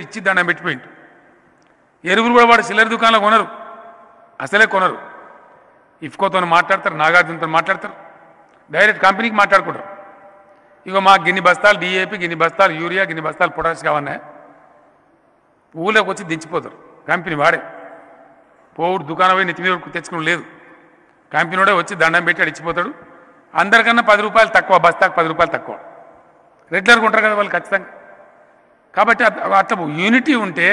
ఇచ్చి దండం పెట్టిపోయింది ఎరువులు కూడా వాడు సిల్లర్ దుకాణంలో కొనరు. అసలే కొనరు. ఇఫ్కోతో మాట్లాడతారు నాగార్జునతో మాట్లాడతారు. డైరెక్ట్ కంపెనీకి మాట్లాడుకుంటారు. ఇగో మాకు గిన్ని బస్తాలు డిఏపి గిన్ని బస్తాలు యూరియా గిన్ని బస్తాలు పొటాష్ కావన్నా ఊళ్ళోకి వచ్చి దించిపోతారు. కంపెనీ వాడే. పోవుడు దుకాణం పోయి నెత్తి మీద తెచ్చుకుని లేదు. కంపెనీడే వచ్చి దండం పెట్టి అడిచిపోతాడు ఇచ్చిపోతాడు. అందరికన్నా పది రూపాయలు తక్కువ బస్తాకు పది రూపాయలు తక్కువ. రెగ్యులర్గా ఉంటారు కదా వాళ్ళు ఖచ్చితంగా. కాబట్టి అట్లా యూనిటీ ఉంటే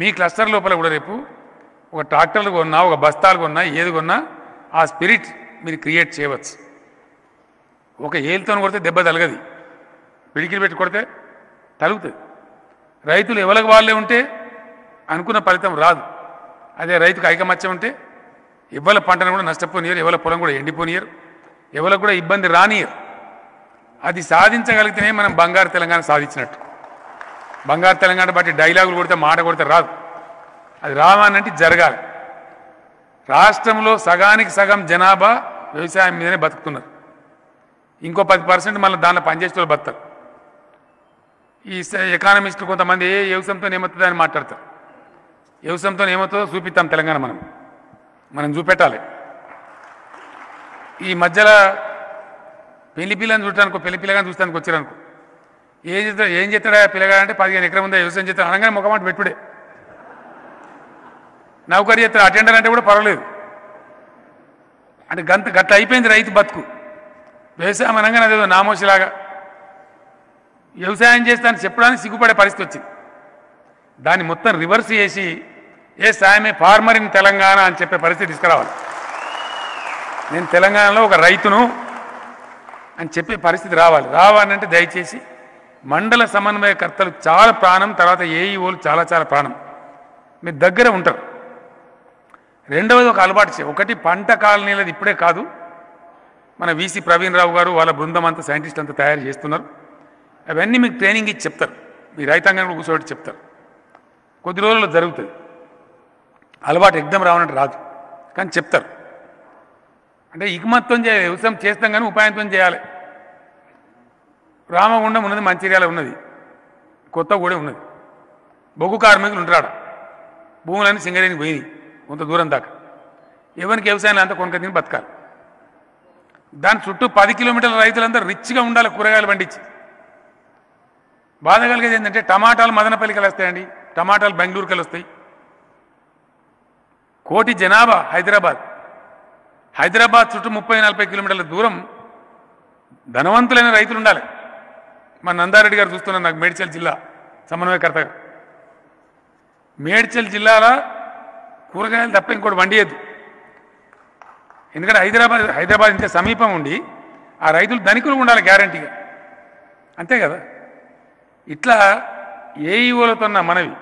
మీ క్లస్టర్ లోపల కూడా రేపు ఒక ట్రాక్టర్లు కొన్నా ఒక బస్తాలు కొన్నా ఏది కొన్నా ఆ స్పిరిట్ మీరు క్రియేట్ చేయవచ్చు. ఒక ఏలుతో కొడితే దెబ్బ తలగది పిడికిలు పెట్టి కొడితే తలుగుతుంది రైతులు ఎవరికి వాళ్ళే ఉంటే అనుకున్న ఫలితం రాదు. అదే రైతుకు ఐకమత్యం ఉంటే ఇవ్వల పంటను కూడా నష్టపోనియరు ఎవరి పొలం కూడా ఎండిపోనియరు ఎవరికి కూడా ఇబ్బంది రానియరు. అది సాధించగలిగితేనే మనం బంగారు తెలంగాణ సాధించినట్టు. బంగారు తెలంగాణ బట్టి డైలాగులు కొడితే మాట కొడితే రాదు. అది రావాలంటే జరగాలి. రాష్ట్రంలో సగానికి సగం జనాభా వ్యవసాయం మీదనే బతుకుతున్నారు. ఇంకో పది పర్సెంట్ మళ్ళీ దానిలో పనిచేసే వాళ్ళు బతుకుతారు ఈ ఎకానమిస్టులు కొంతమంది ఏ వ్యవసాయంతో ఏమవుతుందని మాట్లాడతారు. వ్యవసాయంతో ఏమవుతుందో చూపిస్తాం తెలంగాణ మనం. మనం చూపెట్టాలి. ఈ మధ్యలో పెళ్ళి పిల్లని చూడటానికి పెళ్ళి పిల్లగాని చూస్తానికి వచ్చారనుకో. ఏం చేస్తాడు ఏం చేస్తాడా పిల్లగా అంటే పదిహేను ఎకరం ఉందా వ్యవసాయం చేస్తాడు. అనగానే ముఖమాట పెట్టుడే. నౌకరీ చేస్తాడు అటెండర్ అంటే కూడా పర్వాలేదు. అంటే గంత గట్ల అయిపోయింది రైతు బతుకు. వ్యవసాయం అనగానే అదేదో నామోషిలాగా. వ్యవసాయం చేస్తాను చెప్పడానికి సిగ్గుపడే పరిస్థితి వచ్చింది. దాన్ని మొత్తం రివర్స్ చేసి ఏ సాయమే ఫార్మర్ ఇన్ తెలంగాణ అని చెప్పే పరిస్థితి తీసుకురావాలి. నేను తెలంగాణలో ఒక రైతును అని చెప్పే పరిస్థితి రావాలి. రావాలంటే దయచేసి మండల సమన్వయకర్తలు చాలా ప్రాణం తర్వాత ఏఈఓలు చాలా చాలా ప్రాణం. మీరు దగ్గర ఉంటారు. రెండవది ఒక అలవాటు చే ఒకటి పంట కాలనీలది ఇప్పుడే కాదు. మన వీసీ ప్రవీణ్ రావు గారు వాళ్ళ బృందం అంతా సైంటిస్ట్ అంతా తయారు చేస్తున్నారు. అవన్నీ మీకు ట్రైనింగ్ ఇచ్చి చెప్తారు. మీ రైతాంగంలో కూర్చోబెట్టి చెప్తారు. కొద్ది రోజుల్లో జరుగుతుంది. అలవాటు ఎగ్దం రావాలంటే రాదు. కానీ చెప్తారు. అంటే ఇకమత్వం చేయాలి వ్యవసాయం చేస్తాం కానీ ఉపాయంతో చేయాలి. రామగుండం ఉన్నది మంచిర్యాల ఉన్నది కొత్తగూడెం ఉన్నది. బొగ్గు కార్మికులు ఉంటారు భూములన్నీ సింగరేణికి పోయినాయి కొంత దూరం దాకా. ఎవరికి వ్యవసాయం అంతా కొనక తిని బతకాలి. దాని చుట్టూ పది కిలోమీటర్ల రైతులందరూ రిచ్గా ఉండాలి కూరగాయలు పండించి. బాధ కలిగేది ఏంటంటే టమాటాలు మదనపల్లికి వస్తాయండి టమాటాలు బెంగళూరుకి వస్తాయి. కోటి జనాభా హైదరాబాద్. హైదరాబాద్ చుట్టూ ముప్పై నలభై కిలోమీటర్ల దూరం ధనవంతులైన రైతులు ఉండాలి. మా నందారెడ్డి గారు చూస్తున్నారు నాకు మేడ్చల్ జిల్లా సమన్వయకర్త మేడ్చల్ జిల్లాలో కూరగాయలు తప్ప ఇంకోటి వండియద్దు. ఎందుకంటే హైదరాబాద్ హైదరాబాద్ ఇంత సమీపం ఉండి ఆ రైతులు ధనికులు ఉండాలి గ్యారంటీగా. అంతే కదా? ఇట్లా ఏఈఓలతో ఉన్న మనవి.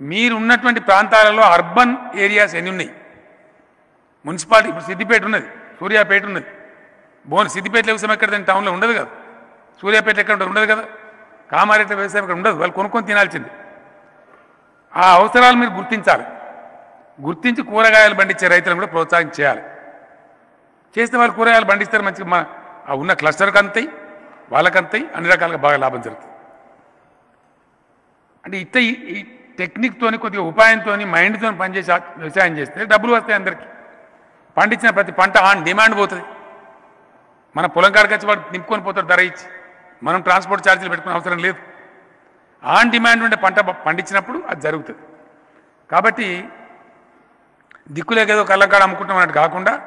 మీరు ఉన్నటువంటి ప్రాంతాలలో అర్బన్ ఏరియాస్ ఎన్ని ఉన్నాయి? మున్సిపాలిటీ ఇప్పుడు సిద్దిపేట ఉన్నది సూర్యాపేట ఉన్నది. బోన్ సిద్దిపేట వ్యవసాయం ఎక్కడ టౌన్లో ఉండదు కదా. సూర్యాపేట ఎక్కడ ఉండదు? ఉండదు కదా. కామారెడ్డి వ్యవసాయం ఇక్కడ ఉండదు? వాళ్ళు కొనుక్కొని తినాల్సింది. ఆ అవసరాలు మీరు గుర్తించాలి. గుర్తించి కూరగాయలు పండించే రైతులను కూడా ప్రోత్సాహం చేయాలి. చేస్తే వాళ్ళు కూరగాయలు పండిస్తారు మంచిగా మన ఆ ఉన్న క్లస్టర్కి అంతాయి వాళ్ళకి అంతాయి అన్ని రకాలుగా బాగా లాభం జరుగుతుంది. అంటే ఇట్ట ఈ- టెక్నిక్తోని కొద్దిగా ఉపాయంతో మైండ్తో పనిచేసి వ్యవసాయం చేస్తే డబ్బులు వస్తాయి అందరికీ. పండించిన ప్రతి పంట ఆన్ డిమాండ్ పోతుంది. మన పొలం కాడికి వచ్చి వాడు నింపుకొని పోతాడు ధర ఇచ్చి. మనం ట్రాన్స్పోర్ట్ ఛార్జీలు పెట్టుకునే అవసరం లేదు. ఆన్ డిమాండ్ ఉండే పంట పండించినప్పుడు అది జరుగుతుంది. కాబట్టి దిక్కులేకేదో కళ్ళకాడ అమ్ముకుంటాం అన్నట్టు కాకుండా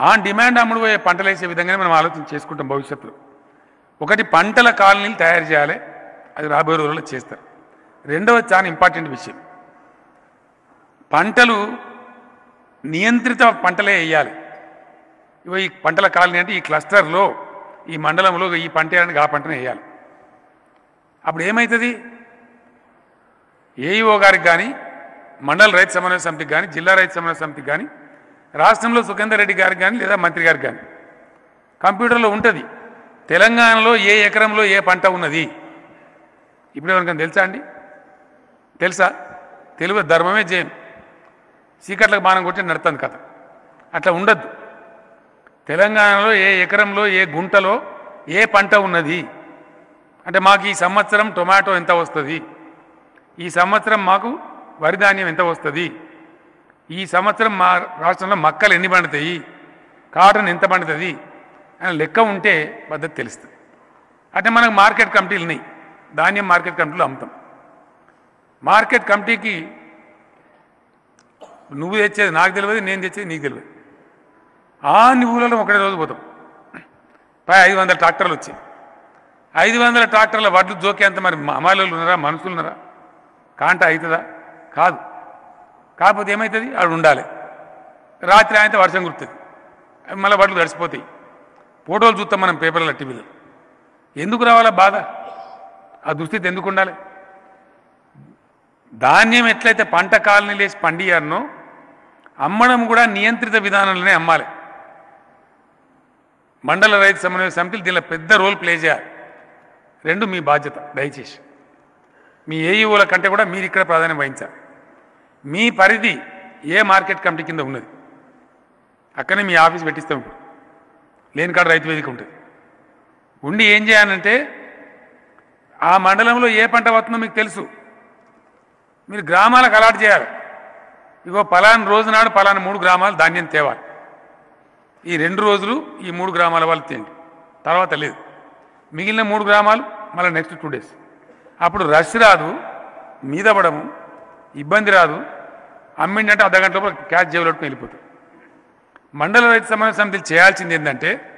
ఆన్ డిమాండ్ అమ్ముడుపోయే పంటలు వేసే విధంగానే మనం ఆలోచన చేసుకుంటాం భవిష్యత్తులో. ఒకటి పంటల కాలనీలు తయారు చేయాలి. అది రాబోయే రోజుల్లో చేస్తారు. రెండవది చాలా ఇంపార్టెంట్ విషయం. పంటలు నియంత్రిత పంటలే వేయాలి. ఇవో ఈ పంటల కాలనీ అంటే ఈ క్లస్టర్లో ఈ మండలంలో ఈ పంట వేయడానికి ఆ పంటనే వేయాలి. అప్పుడు ఏమవుతుంది ఏఈఓ గారికి కానీ మండల రైతు సమన్వయ సమితికి కానీ జిల్లా రైతు సమన్వయ సమితికి కానీ రాష్ట్రంలో సుఖేందర్ రెడ్డి గారికి కానీ లేదా మంత్రి గారికి కానీ కంప్యూటర్లో ఉంటుంది. తెలంగాణలో ఏ ఎకరంలో ఏ పంట ఉన్నది? ఇప్పుడు ఎవరికైనా తెలుసా అండి? తెలుసా? తెలుగు ధర్మమే జయం చీకట్లకు బాణం కొట్టి నడుతుంది కథ. అట్లా ఉండద్దు. తెలంగాణలో ఏ ఎకరంలో ఏ గుంటలో ఏ పంట ఉన్నది? అంటే మాకు ఈ సంవత్సరం టొమాటో ఎంత వస్తుంది? ఈ సంవత్సరం మాకు వరి ధాన్యం ఎంత వస్తుంది? ఈ సంవత్సరం మా రాష్ట్రంలో మక్కలు ఎన్ని పండుతాయి? కాటన్ ఎంత పండుతుంది? అని లెక్క ఉంటే పద్ధతి తెలుస్తుంది. అంటే మనకు మార్కెట్ కమిటీలు ఉన్నాయి. ధాన్యం మార్కెట్ కమిటీలు అమ్ముతాం. మార్కెట్ కమిటీకి నువ్వు తెచ్చేది నాకు తెలియదు నేను తెచ్చేది నీకు తెలియదు ఆ నువ్వులలో ఒకటే రోజు పోతాం. పై ఐదు వందల ట్రాక్టర్లు వచ్చాయి ఐదు వందల ట్రాక్టర్ల వడ్లు జోకేంత మరి అమాయలు ఉన్నారా మనుషులు ఉన్నారా? కాంట అవుతుందా? కాదు. కాకపోతే ఏమవుతుంది అక్కడ ఉండాలి. రాత్రి అయితే వర్షం కుడుతుంది మళ్ళీ వడ్లు తడిసిపోతాయి ఫోటోలు చూస్తాం మనం పేపర్ల టీవీలో. ఎందుకు రావాలా బాధ? ఆ దుస్థితి ఎందుకు ఉండాలి? ధాన్యం ఎట్లయితే పంట కాలనీ లేచి పండియారనో అమ్మడం కూడా నియంత్రిత విధానంలోనే అమ్మాలి. మండల రైతు సమన్వయ సమితిలు దీనిలో పెద్ద రోల్ ప్లే చేయాలి. రెండు మీ బాధ్యత దయచేసి. మీ ఏఈఓల కంటే కూడా మీరు ఇక్కడ ప్రాధాన్యం వహించాలి. మీ పరిధి ఏ మార్కెట్ కమిటీ కింద ఉన్నది? అక్కడనే మీ ఆఫీస్ పెట్టిస్తాం లేని కాడ రైతు వేదిక ఉంటుంది. ఉండి ఏం చేయాలంటే ఆ మండలంలో ఏ పంట వస్తుందో మీకు తెలుసు. మీరు గ్రామాలకు అలాట్ చేయాలి. ఇగో పలానా రోజు నాడు పలానా మూడు గ్రామాలు ధాన్యం తేవాలి. ఈ రెండు రోజులు ఈ మూడు గ్రామాల వాళ్ళు తేండి. తర్వాత లేదు. మిగిలిన మూడు గ్రామాలు మళ్ళీ నెక్స్ట్ టూ డేస్ అప్పుడు రష్ రాదు మీద పడము ఇబ్బంది రాదు. అమ్మిండంటే అర్ధ గంట లోపల క్యాష్ జేబులు వెళ్ళిపోతాం. మండల రైతు సమన్వయ సమితిలు చేయాల్సింది ఏంటంటే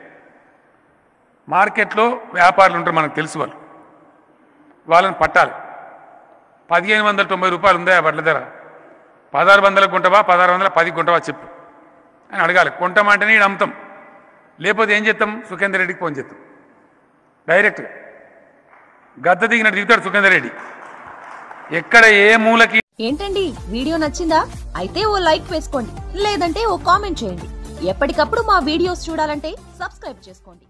మార్కెట్లో వ్యాపారులు ఉంటారు మనకు తెలుసు వాళ్ళు. వాళ్ళని పట్టాలి. పదిహేను వందల తొంభై రూపాయలు ఉందా ఆ వడ్ల ధర? పదహారు వందల గుంటవా పదహారు వందల పది గుంటవా చెప్పు. అని అడగాలి. కొంటామంటేనే ఈడ అమ్ముతాం. లేకపోతే ఏం చేస్తాం? సుఖేందర్ రెడ్డికి ఫోన్ చేస్తాం. డైరెక్ట్గా. గద్ద దిగినట్టు దిగుతాడు సుఖేందర్ రెడ్డి. ఎక్కడ ఏ మూలకి ఏంటండి? వీడియో నచ్చిందా? అయితే ఓ లైక్ వేసుకోండి. లేదంటే ఓ కామెంట్ చేయండి. ఎప్పటికప్పుడు మా వీడియోస్ చూడాలంటే సబ్స్క్రైబ్ చేసుకోండి.